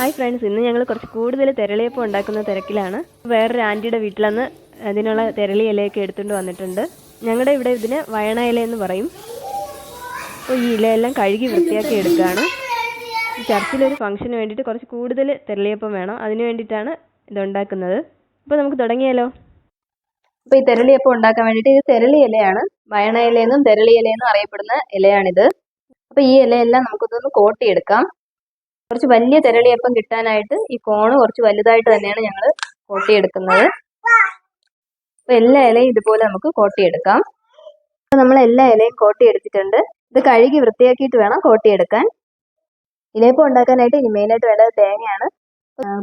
Hi friends ഇന്ന് ഞങ്ങൾ കുറച്ച് കൂടുതൽ തെരളിയപ്പം ഉണ്ടാക്കുന്ന തിരക്കിലാണ്. വേറൊരു ആന്റിയുടെ വീട്ടിലന്ന് അതിനുള്ള തെരളി ഇലയൊക്കെ എടുത്തുകൊണ്ട് വന്നിട്ടുണ്ട്. ഞങ്ങളുടെ ഇവിടെ ഇതിന് വയണ ഇല എന്ന് പറയും. അപ്പോൾ ഈ ഇലയെല്ലാം കഴുകി വൃത്തിയാക്കി എടുക്കുകയാണ് ചർച്ചിലൊരു ഫംഗ്ഷന് വേണ്ടിയിട്ട് കുറച്ച് കൂടുതൽ തെരളിയപ്പം വേണം. അതിന് വേണ്ടിയിട്ടാണ് ഇതുണ്ടാക്കുന്നത് അപ്പോൾ നമുക്ക് തുടങ്ങിയാലോ? അപ്പോൾ ഈ തെരളിയപ്പം ഉണ്ടാക്കാൻ വേണ്ടിയിട്ട് ഇത് തെരളി ഇലയാണ്. വയണ ഇലയെന്നും തെരളി ഇലയെന്നും അറിയപ്പെടുന്ന ഇലയാണിത്. അപ്പോൾ ഈ ഇലയെല്ലാം നമുക്കിതൊന്ന് കോട്ടിയെടുക്കാം. കുറച്ച് വലിയ തെരളിയപ്പം കിട്ടാനായിട്ട് ഈ കോണ് കുറച്ച് വലുതായിട്ട് തന്നെയാണ് ഞങ്ങൾ കോട്ടിയെടുക്കുന്നത്. അപ്പോൾ എല്ലാ ഇലയും ഇതുപോലെ നമുക്ക് കോട്ടിയെടുക്കാം. അപ്പോൾ നമ്മൾ എല്ലാ ഇലയും കോട്ടിയെടുത്തിട്ടുണ്ട്. ഇത് കഴുകി വൃത്തിയാക്കിയിട്ട് വേണം കോട്ടിയെടുക്കാൻ. ഇലയപ്പം ഉണ്ടാക്കാനായിട്ട് ഇനി മെയിനായിട്ട് വേണ്ടത് തേങ്ങയാണ്.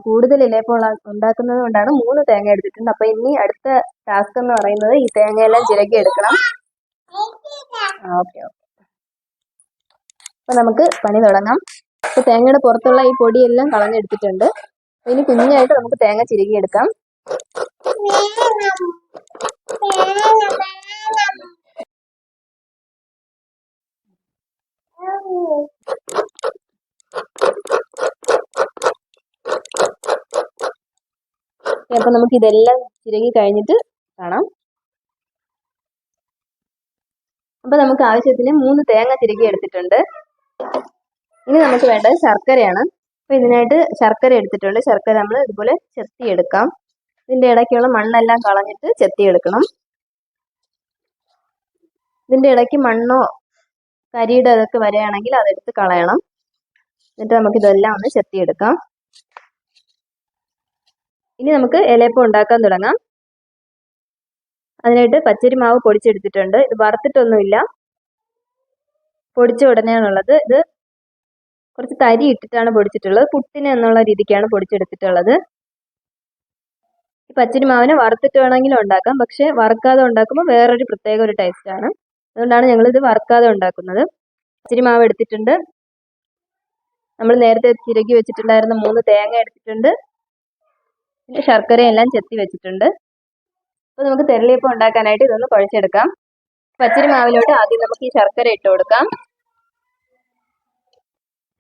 കൂടുതൽ ഇലയപ്പം ഉണ്ടാക്കുന്നത് കൊണ്ടാണ് മൂന്ന് തേങ്ങ എടുത്തിട്ടുണ്ട്. അപ്പോൾ ഇനി അടുത്ത ടാസ്ക് എന്ന് പറയുന്നത് ഈ തേങ്ങയെല്ലാം ചിരകി എടുക്കണം. Okay okay. അപ്പോൾ നമുക്ക് പണി തുടങ്ങാം. അപ്പോൾ തേങ്ങയുടെ പുറത്തുള്ള ഈ പൊടിയെല്ലാം കളഞ്ഞെടുത്തിട്ടുണ്ട്. ഇനി കുഞ്ഞായിട്ട് നമുക്ക് തേങ്ങ ചിരകി എടുക്കാം അപ്പോൾ നമുക്ക് ഇതെല്ലാം ചിരകി കഴിഞ്ഞിട്ട് കാണാം. അപ്പൊ നമുക്ക് ആവശ്യത്തിന് മൂന്ന് തേങ്ങ ചിരകി എടുത്തിട്ടുണ്ട് ഇനി നമുക്ക് വേണ്ടത് ശർക്കരയാണ്. അപ്പോൾ ഇതിനായിട്ട് ശർക്കര എടുത്തിട്ടുണ്ട്. ശർക്കര നമ്മൾ ഇതുപോലെ ചെത്തിയെടുക്കാം. ഇതിന്റെ ഇടയ്ക്കുള്ള മണ്ണെല്ലാം കളഞ്ഞിട്ട് ചെത്തിയെടുക്കണം. ഇതിന്റെ ഇടയ്ക്ക് മണ്ണോ കരിയുടെ അതൊക്കെ വരികയാണെങ്കിൽ അതെടുത്ത് കളയണം. എന്നിട്ട് നമുക്ക് ഇതെല്ലാം ഒന്ന് ചെത്തിയെടുക്കാം. ഇനി നമുക്ക് ഇലയപ്പം ഉണ്ടാക്കാൻ തുടങ്ങാം. അതിനായിട്ട് പച്ചരി മാവ് പൊടിച്ചെടുത്തിട്ടുണ്ട്. ഇത് വറുത്തിട്ടൊന്നുമില്ല. പൊടിച്ച ഉടനെയാണുള്ളത്. ഇത് കുറച്ച് തരി ഇട്ടിട്ടാണ് പൊടിച്ചിട്ടുള്ളത്. പുട്ടിന് എന്നുള്ള രീതിക്കാണ് പൊടിച്ചെടുത്തിട്ടുള്ളത്. ഈ പച്ചരി മാവിനെ വറുത്തിട്ട് വേണമെങ്കിലും ഉണ്ടാക്കാം. പക്ഷെ വറുക്കാതെ ഉണ്ടാക്കുമ്പോൾ വേറൊരു പ്രത്യേക ഒരു ടേസ്റ്റ് ആണ്. അതുകൊണ്ടാണ് ഞങ്ങൾ ഇത് വറുക്കാതെ ഉണ്ടാക്കുന്നത്. പച്ചരി മാവ് എടുത്തിട്ടുണ്ട്. നമ്മൾ നേരത്തെ ചിരകി വെച്ചിട്ടുണ്ടായിരുന്ന മൂന്ന് തേങ്ങ എടുത്തിട്ടുണ്ട്. പിന്നെ ശർക്കരയെല്ലാം ചെത്തി വെച്ചിട്ടുണ്ട്. അപ്പോൾ നമുക്ക് തെരളിയപ്പം ഉണ്ടാക്കാനായിട്ട് ഇതൊന്ന് കുഴച്ചെടുക്കാം. പച്ചരി മാവിലോട്ട് ആദ്യം നമുക്ക് ഈ ശർക്കര ഇട്ട് കൊടുക്കാം.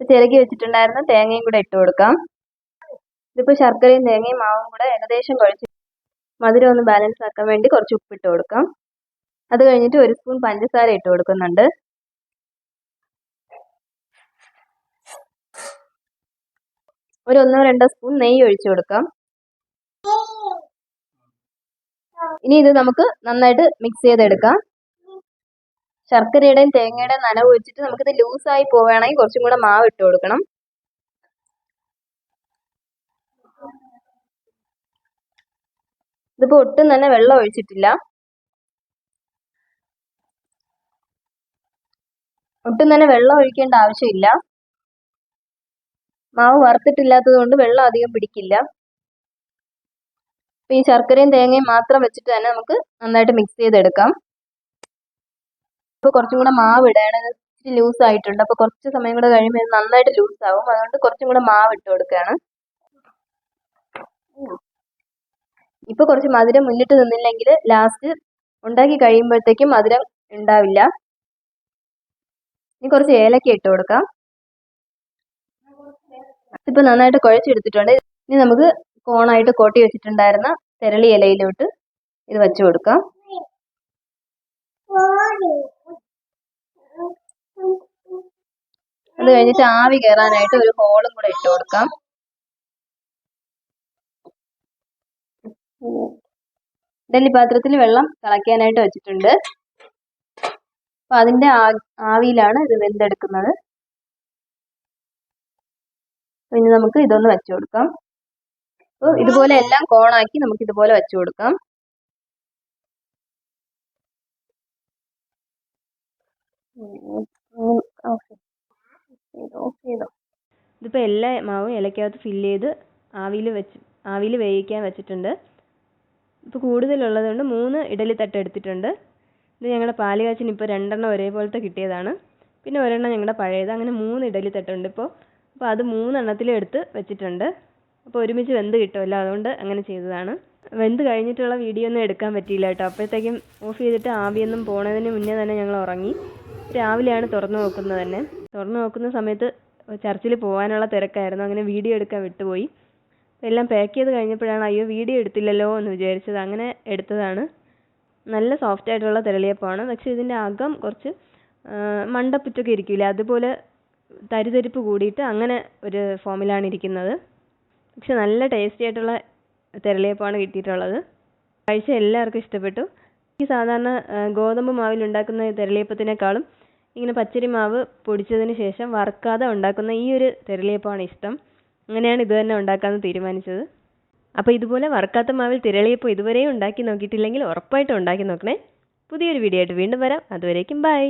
ചിരകി വെച്ചിട്ടുണ്ടായിരുന്ന തേങ്ങയും കൂടെ ഇട്ട് കൊടുക്കാം. ഇതിപ്പോൾ ശർക്കരയും തേങ്ങയും മാവും കൂടെ ഏകദേശം കുഴച്ച് മധുരം ഒന്ന് ബാലൻസ് ആക്കാൻ വേണ്ടി കുറച്ച് ഉപ്പിട്ട് കൊടുക്കാം. അത് കഴിഞ്ഞിട്ട് ഒരു സ്പൂൺ പഞ്ചസാര ഇട്ട് കൊടുക്കുന്നുണ്ട്. ഒരു ഒന്നോ രണ്ടോ സ്പൂൺ നെയ്യ് ഒഴിച്ചു കൊടുക്കാം. ഇനി ഇത് നമുക്ക് നന്നായിട്ട് മിക്സ് ചെയ്തെടുക്കാം. ശർക്കരയുടെയും തേങ്ങയുടെയും നനവ് വെച്ചിട്ട് നമുക്കിത് ലൂസായി പോവുകയാണെങ്കിൽ കുറച്ചും കൂടെ മാവ് ഇട്ട് കൊടുക്കണം. ഇതിപ്പോ ഒട്ടും തന്നെ വെള്ളം ഒഴിച്ചിട്ടില്ല. ഒട്ടും തന്നെ വെള്ളം ഒഴിക്കേണ്ട ആവശ്യമില്ല. മാവ് വറുത്തിട്ടില്ലാത്തത് കൊണ്ട് വെള്ളം അധികം പിടിക്കില്ല. ഈ ശർക്കരയും തേങ്ങയും മാത്രം വെച്ചിട്ട് തന്നെ നമുക്ക് നന്നായിട്ട് മിക്സ് ചെയ്തെടുക്കാം. ഇപ്പൊ കുറച്ചും കൂടെ മാവ് ഇടുകയാണെങ്കിൽ ഇച്ചിരി ലൂസ് ആയിട്ടുണ്ട്. അപ്പൊ കുറച്ച് സമയം കൂടെ കഴിയുമ്പോൾ ഇത് നന്നായിട്ട് ലൂസ് ആവും. അതുകൊണ്ട് കുറച്ചും കൂടെ മാവ് ഇട്ട് കൊടുക്കുകയാണ്. ഇപ്പൊ കുറച്ച് മധുരം മുന്നിട്ട് നിന്നില്ലെങ്കിൽ ലാസ്റ്റ് ഉണ്ടാക്കി കഴിയുമ്പോഴത്തേക്കും മധുരം ഉണ്ടാവില്ല. ഇനി കുറച്ച് ഏലക്ക ഇട്ട് കൊടുക്കാം. ഇപ്പൊ നന്നായിട്ട് കുഴച്ചെടുത്തിട്ടുണ്ട്. ഇനി നമുക്ക് കോണായിട്ട് കോട്ടി വെച്ചിട്ടുണ്ടായിരുന്ന തെരളി ഇലയിലോട്ട് ഇത് വെച്ചു കൊടുക്കാം. അത് കഴിഞ്ഞിട്ട് ആവി കയറാനായിട്ട് ഒരു ഹോളും കൂടെ ഇട്ട് കൊടുക്കാം. ഇഡലി പാത്രത്തിൽ വെള്ളം തിളയ്ക്കാനായിട്ട് വെച്ചിട്ടുണ്ട്. അപ്പൊ അതിന്റെ ആവിയിലാണ് ഇത് വെന്തെടുക്കുന്നത്. ഇനി നമുക്ക് ഇതൊന്ന് വെച്ചു കൊടുക്കാം. അപ്പോൾ ഇതുപോലെ എല്ലാം കോണാക്കി നമുക്ക് ഇതുപോലെ വെച്ചു കൊടുക്കാം. ഇതിപ്പോൾ എല്ലാ മാവും ഇലക്കകത്ത് ഫില്ല് ചെയ്ത് ആവിയിൽ വെച്ച് ആവിയിൽ വേവിക്കാൻ വെച്ചിട്ടുണ്ട്. ഇപ്പോൾ കൂടുതലുള്ളത് കൊണ്ട് മൂന്ന് ഇഡലി തട്ട് എടുത്തിട്ടുണ്ട്. ഇത് ഞങ്ങളുടെ പാൽ കാച്ചിന് ഇപ്പോൾ രണ്ടെണ്ണം ഒരേപോലത്തെ കിട്ടിയതാണ്. പിന്നെ ഒരെണ്ണം ഞങ്ങളുടെ പഴയത്. അങ്ങനെ മൂന്ന് ഇഡലി തട്ടുണ്ട് ഇപ്പോൾ അപ്പോൾ അത് മൂന്നെണ്ണത്തിലും എടുത്ത് വെച്ചിട്ടുണ്ട്. അപ്പോൾ ഒരുമിച്ച് വെന്ത് കിട്ടുമല്ലോ? അതുകൊണ്ട് അങ്ങനെ ചെയ്തതാണ്. വെന്ത് കഴിഞ്ഞിട്ടുള്ള വീഡിയോ ഒന്നും എടുക്കാൻ പറ്റിയില്ല കേട്ടോ. അപ്പോഴത്തേക്കും ഓഫ് ചെയ്തിട്ട് ആവിയൊന്നും പോണതിന് മുന്നേ തന്നെ ഞങ്ങൾ ഉറങ്ങി. രാവിലെയാണ് തുറന്നു നോക്കുന്നത് തന്നെ. തുറന്നു നോക്കുന്ന സമയത്ത് ചർച്ചിൽ പോകാനുള്ള തിരക്കായിരുന്നു. അങ്ങനെ വീഡിയോ എടുക്കാൻ വിട്ടുപോയി. എല്ലാം പാക്ക് ചെയ്ത് കഴിഞ്ഞപ്പോഴാണ് അയ്യോ വീഡിയോ എടുത്തില്ലല്ലോ എന്ന് വിചാരിച്ചത്. അങ്ങനെ എടുത്തതാണ്. നല്ല സോഫ്റ്റ് ആയിട്ടുള്ള തിരളിയപ്പമാണ്. പക്ഷേ ഇതിന്റെ അകം കുറച്ച് മണ്ടപ്പുറ്റൊക്കെ ഇരിക്കില്ല? അതുപോലെ തരിതരിപ്പ് കൂടിയിട്ട് അങ്ങനെ ഒരു ഫോമിലാണ് ഇരിക്കുന്നത്. പക്ഷെ നല്ല ടേസ്റ്റി ആയിട്ടുള്ള തിരളിയപ്പമാണ് കിട്ടിയിട്ടുള്ളത്. കഴിച്ച എല്ലാവർക്കും ഇഷ്ടപ്പെട്ടു. ഈ സാധാരണ ഗോതമ്പ് മാവിൽ ഉണ്ടാക്കുന്ന തിരളിയപ്പത്തിനേക്കാളും ഇങ്ങനെ പച്ചരി മാവ് പൊടിച്ചതിന് ശേഷം വറുക്കാതെ ഉണ്ടാക്കുന്ന ഈ ഒരു തിരളിയപ്പമാണ് ഇഷ്ടം. അങ്ങനെയാണ് ഇത് തന്നെ ഉണ്ടാക്കാമെന്ന് തീരുമാനിച്ചത്. അപ്പോൾ ഇതുപോലെ വറുക്കാത്ത മാവിൽ തിരളിയപ്പം ഇതുവരെയും ഉണ്ടാക്കി നോക്കിയിട്ടില്ലെങ്കിൽ ഉറപ്പായിട്ടും ഉണ്ടാക്കി നോക്കണേ. പുതിയൊരു വീഡിയോ ആയിട്ട് വീണ്ടും വരാം. അതുവരേക്കും ബൈ